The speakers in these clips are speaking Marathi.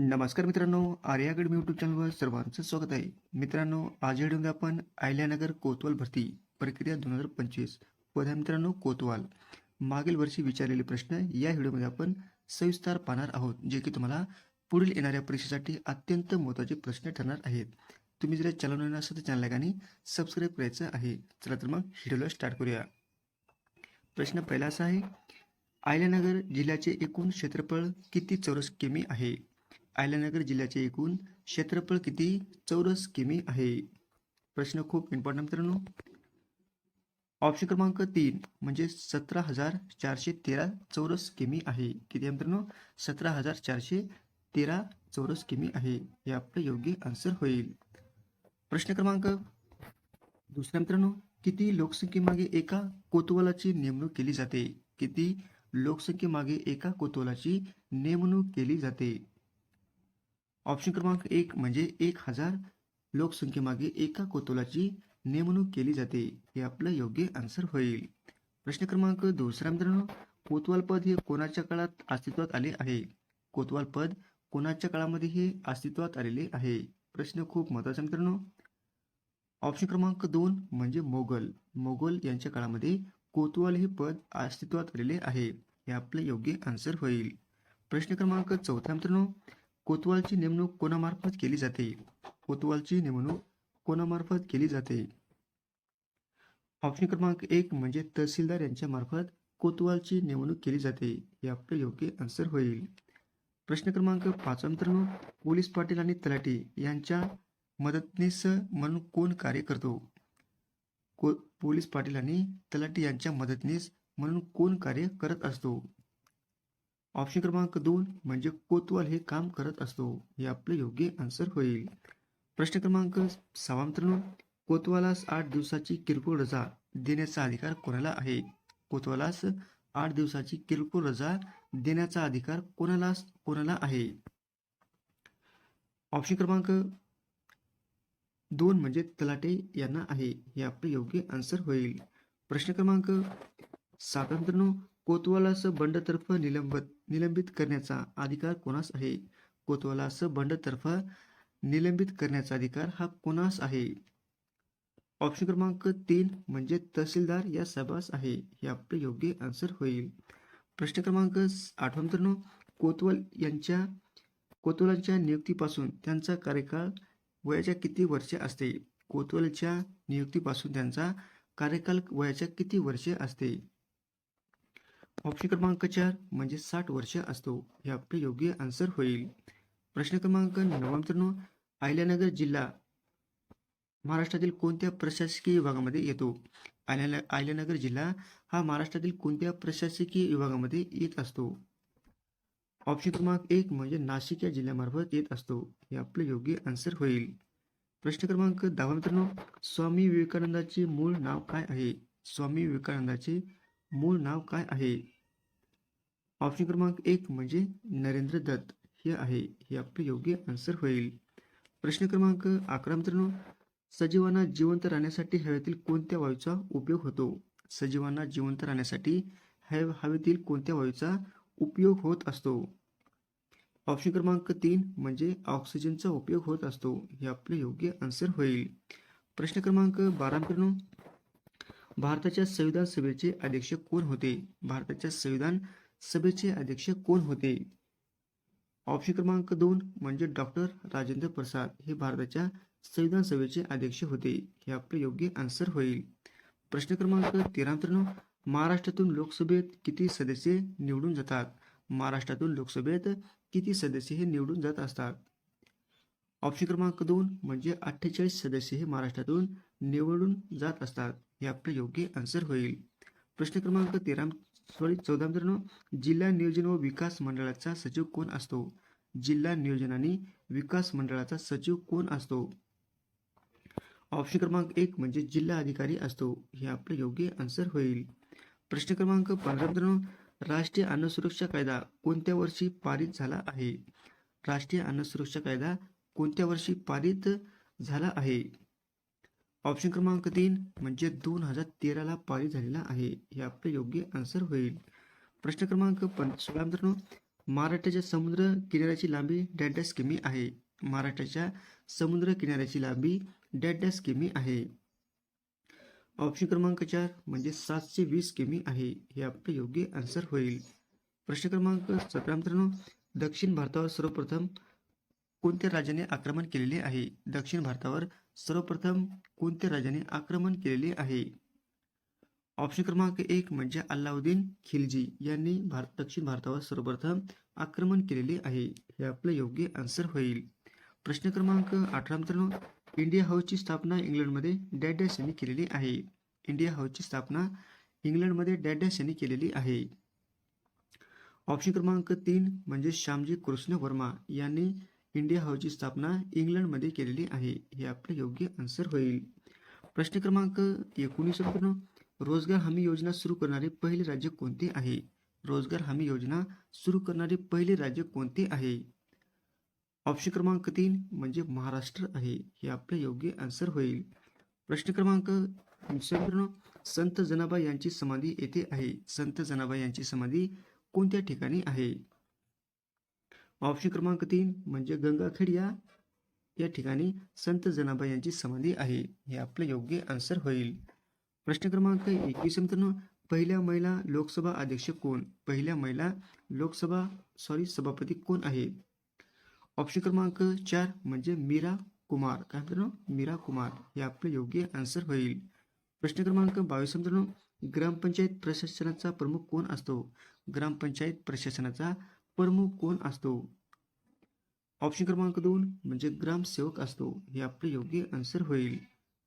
नमस्कार मित्रांनो आर्यागड यूट्यूब चॅनलवर सर्वांचं स्वागत आहे. मित्रांनो आज या व्हिडिओमध्ये आपण आयल्यानगर कोतवाल भरती प्रक्रिया दोन हजार पंचवीस. पद मित्रांनो कोतवाल. मागील वर्षी विचारलेले प्रश्न या व्हिडिओमध्ये आपण सविस्तर पाहणार आहोत जे की तुम्हाला पुढील येणाऱ्या परीक्षेसाठी अत्यंत महत्त्वाचे प्रश्न ठरणार आहेत. तुम्ही जर चॅनल असाल तर चॅनलला आणि सबस्क्राईब करायचं आहे. चला तर मग व्हिडिओला स्टार्ट करूया. प्रश्न पहिला असा आहे आयल्यानगर जिल्ह्याचे एकूण क्षेत्रफळ किती चौरस किमी आहे? आयल्यानगर जिल्ह्याचे एकूण क्षेत्रफळ किती? चौरस किमी आहे. प्रश्न खूप इम्पॉर्टंट मित्रांनो. ऑप्शन क्रमांक तीन म्हणजे सतरा हजार चारशे तेरा चौरस किमी आहे. किती मित्रांनो? सतरा हजार चारशे तेरा चौरस किमी आहे. हे आपलं योग्य आन्सर होईल. प्रश्न क्रमांक दुसऱ्या मित्रांनो किती लोकसंख्येमागे एका कोतवालाची नेमणूक केली जाते? किती लोकसंख्येमागे एका कोतवालाची नेमणूक केली जाते? ऑप्शन क्रमांक एक म्हणजे एक हजार लोकसंख्येमागे एका कोतोलाची नेमणूक केली जाते हे आपलं योग्य आन्सर होईल. प्रश्न क्रमांक दुसरा मित्रांनो कोतवाल पद हे कोणाच्या काळात अस्तित्वात आले आहे? कोतवाल पद कोणाच्या काळामध्ये हे अस्तित्वात आलेले आहे? प्रश्न खूप महत्त्वाचा मित्रांनो. ऑप्शन क्रमांक दोन म्हणजे मोगल. मोगल यांच्या काळामध्ये कोतवाल हे पद अस्तित्वात आलेले आहे हे आपलं योग्य आन्सर होईल. प्रश्न क्रमांक चौथा मित्रांनो कोतवालची नेमणूक कोणामार्फत केली जाते? कोतवालची नेमणूक कोणामार्फत केली जाते? ऑप्शन क्रमांक एक म्हणजे तहसीलदार यांच्या मार्फत कोतवालची नेमणूक केली जाते. हे आपलं योग्य आन्सर होईल. प्रश्न क्रमांक पाच मित्रांनो पोलीस पाटील आणि तलाठी यांच्या मदतनीस म्हणून कोण कार्य करतो? को पोलीस पाटील आणि तलाठी यांच्या मदतनीस म्हणून कोण कार्य करत असतो? ऑप्शन क्रमांक दोन म्हणजे कोतवाल हे काम करत असतो. हे आपलं योग्य आन्सर होईल. प्रश्न क्रमांक सहा मित्रांनो कोतवालास आठ दिवसाची किरकोळ रजा देण्याचा अधिकार कोणाला आहे? कोतवालास आठ दिवसाची किरकोळ रजा देण्याचा अधिकार कोणाला कोणाला आहे? ऑप्शन क्रमांक दोन म्हणजे तलाटे यांना आहे. हे आपलं योग्य आन्सर होईल. प्रश्न क्रमांक सात मित्रांनो कोतवालास बंडतर्फ निलंबित निलंबित करण्याचा अधिकार कोणास आहे? कोतवालास बंडतर्फ निलंबित करण्याचा अधिकार हा कोणास आहे? ऑप्शन क्रमांक तीन म्हणजे तहसीलदार या सभास आहे. हे आपलं योग्य आन्सर होईल. प्रश्न क्रमांक आठवा मित्रांनो कोतवाल यांच्या कोतवालांच्या नियुक्तीपासून त्यांचा कार्यकाळ वयाच्या किती वर्षे असते? कोतवालच्या नियुक्तीपासून त्यांचा कार्यकाल वयाच्या किती वर्षे असते? ऑप्शन क्रमांक चार म्हणजे साठ वर्ष असतो. हे आपले योग्य आन्सर होईल. प्रश्न क्रमांक नववा मित्रांनो आयल्यानगर जिल्हा महाराष्ट्रातील कोणत्या प्रशासकीय विभागामध्ये येतो? आयल्या आयल्यानगर जिल्हा हा महाराष्ट्रातील कोणत्या प्रशासकीय विभागामध्ये येत असतो? ऑप्शन क्रमांक एक म्हणजे नाशिक या जिल्ह्यामार्फत येत असतो. हे आपले योग्य आन्सर होईल. प्रश्न क्रमांक दहा मित्रांनो स्वामी विवेकानंदाचे मूळ नाव काय आहे? स्वामी विवेकानंदाचे मूळ नाव काय आहे? ऑप्शन क्रमांक एक म्हणजे नरेंद्र दत्त. हे आहे. हे आपले योग्य आन्सर होईल. प्रश्न क्रमांक अकरा मित्रांनो सजीवांना जिवंत राहण्यासाठी हवेतील कोणत्या वायूचा उपयोग होतो? सजीवांना जिवंत राहण्यासाठी हव हवेतील कोणत्या वायूचा उपयोग होत असतो? ऑप्शन क्रमांक तीन म्हणजे ऑक्सिजनचा उपयोग होत असतो. हे आपले योग्य आन्सर होईल. प्रश्न क्रमांक बारा मित्रांनो भारताच्या संविधान सभेचे अध्यक्ष कोण होते? भारताच्या संविधान सभेचे अध्यक्ष कोण होते? ऑप्शन क्रमांक दोन म्हणजे डॉक्टर राजेंद्र प्रसाद हे भारताच्या संविधान सभेचे अध्यक्ष होते. हे आपले योग्य आन्सर होईल. प्रश्न क्रमांक तेरा महाराष्ट्रातून लोकसभेत किती सदस्य निवडून जातात? महाराष्ट्रातून लोकसभेत किती सदस्य हे निवडून जात असतात? ऑप्शन क्रमांक दोन म्हणजे अठ्ठेचाळीस सदस्य हे महाराष्ट्रातून निवडून जात असतात. हे आपले योग्य आन्सर होईल. प्रश्न क्रमांक तेरा सॉरी चौदा मित्रांनो जिल्हा नियोजन व विकास मंडळाचा सचिव कोण असतो? जिल्हा नियोजन आणि विकास मंडळाचा सचिव कोण असतो? ऑप्शन क्रमांक एक म्हणजे जिल्हा अधिकारी असतो. हे आपले योग्य आन्सर होईल. प्रश्न क्रमांक पंधरा मित्रांनो राष्ट्रीय अन्न सुरक्षा कायदा कोणत्या वर्षी पारित झाला आहे? राष्ट्रीय अन्न सुरक्षा कायदा कोणत्या वर्षी पारित झाला आहे? ऑप्शन क्रमांक तीन म्हणजे दोन हजार तेराला पारित झालेला आहे. हे आपले योग्य आन्सर होईल. प्रश्न क्रमांक पण सोळा मित्रांनो. महाराष्ट्राच्या समुद्र किनाऱ्याची लांबी डॅश डॅश किमी आहे. महाराष्ट्राच्या समुद्र किनाऱ्याची लांबी डॅश डॅश किमी आहे. ऑप्शन क्रमांक चार म्हणजे सातशे वीस किमी आहे. हे आपले योग्य आन्सर होईल. प्रश्न क्रमांक सतरा मित्रांनो. दक्षिण भारतावर सर्वप्रथम कोणत्या राजाने आक्रमण केलेले आहे? दक्षिण भारतावर सर्वप्रथम कोणत्या राजाने आक्रमण केलेले आहे? ऑप्शन क्रमांक एक म्हणजे अल्लाउद्दीन खिलजी यांनी भारत दक्षिण भारतावर सर्वप्रथम आक्रमण केलेले आहे. हे आपलं योग्य आन्सर होईल. प्रश्न क्रमांक अठरा मित्रांनो इंडिया हाऊसची स्थापना इंग्लंडमध्ये डॅडॅस डॅश यांनी केलेली आहे. इंडिया हाऊसची स्थापना इंग्लंडमध्ये डॅश डॅश यांनी केलेली आहे. ऑप्शन क्रमांक तीन म्हणजे श्यामजी कृष्ण वर्मा यांनी इंडिया हाऊसची स्थापना इंग्लंडमध्ये केलेली आहे. हे आपले योग्य आन्सर होईल. प्रश्न क्रमांक एकोणीस रोजगार हमी योजना सुरू करणारे पहिले राज्य कोणते आहे? रोजगार हमी योजना सुरू करणारे पहिले राज्य कोणते आहे? ऑप्शन क्रमांक तीन म्हणजे महाराष्ट्र आहे. हे आपले योग्य आन्सर होईल. प्रश्न क्रमांक वीसवा संत जनाबाई यांची समाधी येथे आहे. संत जनाबाई यांची समाधी कोणत्या ठिकाणी आहे? ऑप्शन क्रमांक तीन म्हणजे गंगाखेड या या ठिकाणी संत जनाबाई यांची समाधी आहे. हे आपले योग्य आन्सर होईल. प्रश्न क्रमांक एकवीस मित्रांनो. पहिल्या महिला लोकसभा अध्यक्ष कोण? पहिल्या महिला लोकसभा सॉरी सभापती कोण आहे? ऑप्शन क्रमांक चार म्हणजे मीरा कुमार. काय मित्रांनो? मीरा कुमार. हे आपले योग्य आन्सर होईल. प्रश्न क्रमांक बावीस मित्रांनो. ग्रामपंचायत प्रशासनाचा प्रमुख कोण असतो? ग्रामपंचायत प्रशासनाचा प्रमुख कोण असतो? ऑप्शन क्रमांक दोन म्हणजे ग्रामसेवक असतो. हे आपले योग्य आन्सर होईल.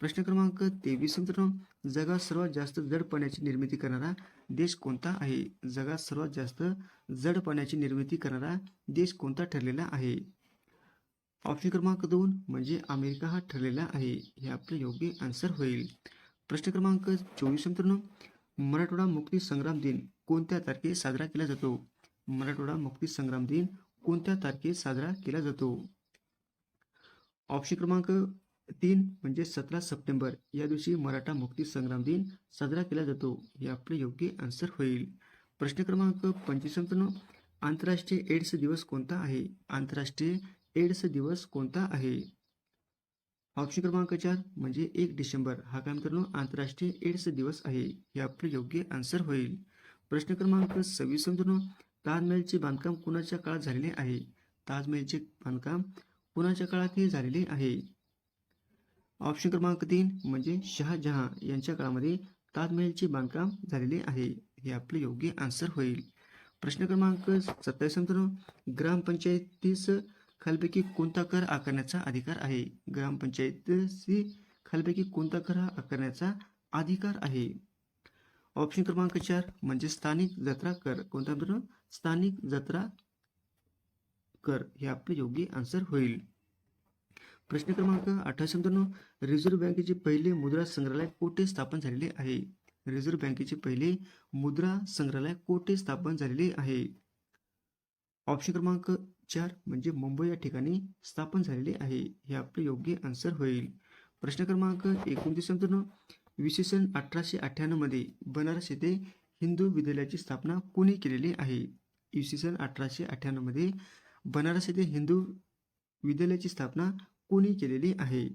प्रश्न क्रमांक तेवीस मित्रांनो जगात सर्वात जास्त जड पाण्याची निर्मिती करणारा देश कोणता आहे? जगात सर्वात जास्त जड पाण्याची निर्मिती करणारा देश कोणता ठरलेला आहे? ऑप्शन क्रमांक दोन म्हणजे अमेरिका हा ठरलेला आहे. हे आपले योग्य आन्सर होईल. प्रश्न क्रमांक चोवीस मित्रांनो मराठवाडा मुक्ती संग्राम दिन कोणत्या तारखेत साजरा केला जातो? मराठवाडा मुक्ती संग्राम दिन कोणत्या तारखेत साजरा केला जातो? ऑप्शन क्रमांक तीन म्हणजे सतरा सप्टेंबर या दिवशी मराठा मुक्ती संग्राम दिन साजरा केला जातो. हे आपले योग्य आन्सर होईल. प्रश्न क्रमांक पंचवीस आंतरराष्ट्रीय एड्स दिवस कोणता आहे? आंतरराष्ट्रीय एड्स दिवस कोणता आहे? ऑप्शन क्रमांक चार म्हणजे एक डिसेंबर. हा काय मित्रांनो आंतरराष्ट्रीय एड्स दिवस आहे. हे आपले योग्य आन्सर होईल. प्रश्न क्रमांक सव्वीस. मित्रांनो ताजमहलचे बांधकाम कुणाच्या काळात झालेले आहे? ताजमहलचे बांधकाम कुणाच्या काळात हे झालेले आहे? ऑप्शन क्रमांक तीन म्हणजे शहाजहां यांच्या काळामध्ये ताजमहलचे बांधकाम झालेले आहे. हे आपले योग्य आन्सर होईल. प्रश्न क्रमांक सत्तावीस मित्रांनो ग्रामपंचायतीस खालपैकी कोणता कर आकारण्याचा अधिकार आहे? ग्रामपंचायतीशी खालपैकी कोणता कर हा आकारण्याचा अधिकार आहे? ऑप्शन क्रमांक चार म्हणजे स्थानिक जत्रा कर. कोणता मित्रांनो स्थानिक जत्रा कर. हे आपले योग्य आन्सर होईल. प्रश्न क्रमांक अठराशे मित्रांनो रिझर्व्ह बँकेचे पहिले मुद्रा संग्रहालय कोठे स्थापन झालेले आहे? रिझर्व्ह बँकेचे पहिले मुद्रा संग्रहालय कोठे स्थापन झालेले आहे? ऑप्शन क्रमांक चार म्हणजे मुंबई या ठिकाणी स्थापन झालेले आहे. हे आपले योग्य आन्सर होईल. प्रश्न क्रमांक एकोणतीस मित्रांनो इसवी सन अठराशे अठ्ठ्याण्णवमध्ये बनारस येथे हिंदू विद्यालयाची स्थापना कोणी केलेली आहे? इसवी सन अठराशे अठ्ठ्याण्णवमध्ये बनारस येथे हिंदू विद्यालयाची स्थापना कोणी केलेली आहे?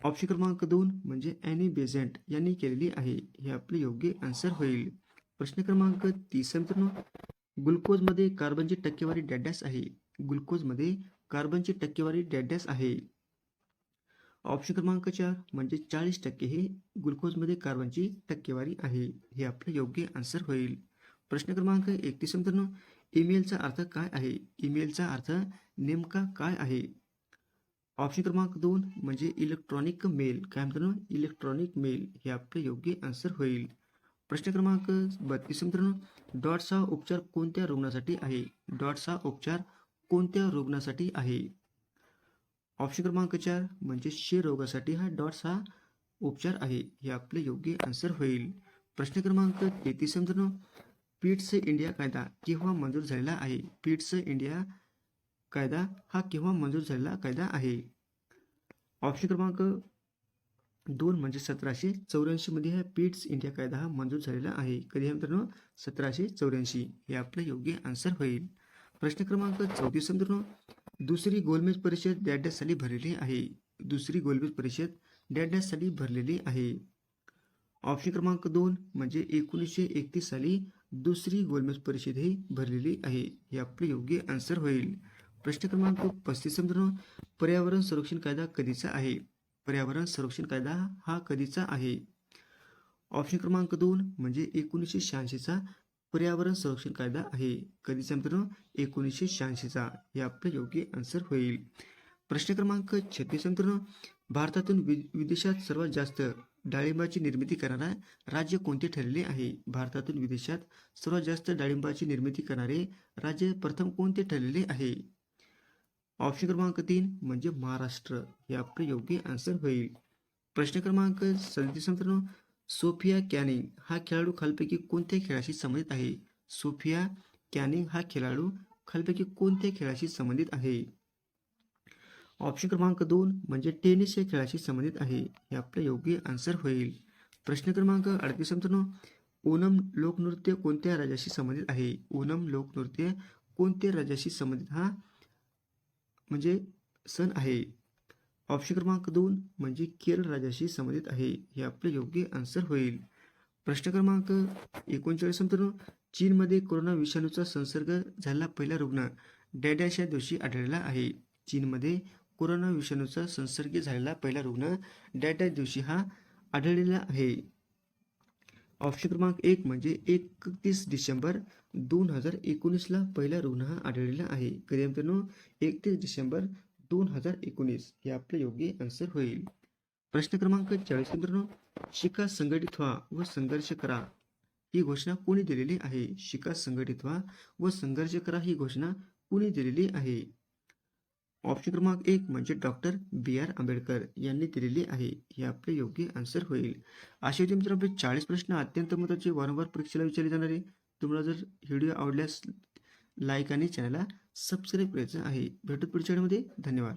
ऑप्शन क्रमांक दोन म्हणजे ॲनी बेझंट यांनी केलेली आहे. हे आपले योग्य आन्सर होईल. प्रश्न क्रमांक तीस मित्रांनो. ग्लुकोजमध्ये कार्बनची टक्केवारी डॅडॅस आहे. ग्लुकोजमध्ये कार्बनची टक्केवारी डॅडॅस आहे. ऑप्शन क्रमांक चार म्हणजे चाळीस टक्के हे ग्लुकोजमध्ये कार्बनची टक्केवारी आहे. हे आपले योग्य आन्सर होईल. प्रश्न क्रमांक एकतीस मित्रांनो. ईमेलचा अर्थ काय आहे? ईमेलचा अर्थ नेमका काय आहे? ऑप्शन क्रमांक दोन म्हणजे इलेक्ट्रॉनिक मेल. काय मित्रांनो? Electronic mail. हे आपले योग्य आन्सर होईल. प्रश्न क्रमांक बत्तीस मित्रांनो. डॉट्स हा उपचार कोणत्या रुग्णासाठी आहे? डॉट्स हा उपचार कोणत्या रुग्णासाठी आहे? ऑप्शन क्रमांक चार म्हणजे क्षयरोगासाठी हा डॉट्स हा उपचार आहे. हे आपले योग्य आन्सर होईल. प्रश्न क्रमांक तेहतीस मित्रांनो पीट्स इंडिया कायदा केव्हा मंजूर झालेला आहे? पीट्स इंडिया कायदा हा केव्हा मंजूर झालेला कायदा आहे? ऑप्शन क्रमांक दोन म्हणजे सतराशे चौऱ्याऐंशीमध्ये हा पीट्स इंडिया कायदा हा मंजूर झालेला आहे. कधी आहे मित्रांनो? सतराशे चौऱ्याऐंशी. हे आपलं योग्य आन्सर होईल. प्रश्न क्रमांक चौतीस मित्रांनो दुसरी गोलमेज परिषद डॅश डॅश साली भरलेली आहे. दुसरी गोलमेज परिषद डॅश डॅश साली भरलेली आहे. ऑप्शन क्रमांक दोन म्हणजे एकोणीसशे एकतीस साली दुसरी गोलमेज परिषद ही भरलेली आहे. हे आपले योग्य आन्सर होईल. प्रश्न क्रमांक पस्तीस मित्रांनो पर्यावरण संरक्षण कायदा कधीचा आहे? पर्यावरण संरक्षण कायदा हा कधीचा आहे? ऑप्शन क्रमांक दोन म्हणजे एकोणीसशे शहाऐंशीचा पर्यावरण संरक्षण कायदा आहे. कधीचा मित्रांनो एकोणीसशे शहाऐंशीचा हे आपलं योग्य आन्सर होईल. प्रश्न क्रमांक छत्तीस मित्रांनो भारतातून वि विदेशात सर्वात जास्त डाळिंबाची निर्मिती करणारा राज्य कोणते ठरलेले आहे? भारतातून विदेशात सर्वात जास्त डाळिंबाची निर्मिती करणारे राज्य प्रथम कोणते ठरलेले आहे? ऑप्शन क्रमांक तीन म्हणजे महाराष्ट्र. हे आपलं योग्य आन्सर होईल. प्रश्न क्रमांक सदतीस मित्रांनो सोफिया कॅनिंग हा खेळाडू खालपैकी कोणत्या खेळाशी संबंधित आहे? सोफिया कॅनिंग हा खेळाडू खालपैकी कोणत्या खेळाशी संबंधित आहे? ऑप्शन क्रमांक दोन म्हणजे टेनिस या खेळाशी संबंधित आहे. हे आपलं योग्य आन्सर होईल. प्रश्न क्रमांक अडतीस मित्रांनो ओनम लोकनृत्य कोणत्या राज्याशी संबंधित आहे? ओनम लोकनृत्य कोणत्या राज्याशी संबंधित हा म्हणजे सण आहे? ऑप्शन क्रमांक दोन म्हणजे केरळ राज्याशी संबंधित आहे. हे आपले योग्य आन्सर होईल. प्रश्न क्रमांक एकोणचाळीस मित्रांनो चीनमध्ये कोरोना विषाणूचा संसर्ग झालेला पहिला रुग्ण डॅडॅश या दिवशी आढळला आहे. चीनमध्ये कोरोना विषाणूचा संसर्ग झालेला पहिला रुग्ण डॅडॅश दिवशी हा आढळलेला आहे. ऑप्शन क्रमांक एक म्हणजे एकतीस डिसेंबर दोन हजार एकोणीसला पहिला रुग्ण हा आढळलेला आहे. कधी मित्रांनो? एकतीस डिसेंबर दोन हजार एकोणीस हे आपले योग्य आन्सर होईल. प्रश्न क्रमांक चाळीस मित्रांनो शिका संघटित व्हा व संघर्ष करा. ही घोषणा कोणी दिलेली आहे? शिका संघटित व्हा व संघर्ष करा ही घोषणा कोणी दिलेली आहे? ऑप्शन क्रमांक एक म्हणजे डॉक्टर बी आर आंबेडकर यांनी दिलेली आहे. हे आपले योग्य आन्सर होईल. असे होते मित्रांनो आपले चाळीस प्रश्न अत्यंत महत्त्वाचे वारंवार परीक्षेला विचारले जाणारे. तुम्हाला जर व्हिडिओ आवडल्यास लाईक आणि चॅनलला सबस्क्राईब करायचं आहे. भेटत पुढच्या व्हिडिओमध्ये. धन्यवाद.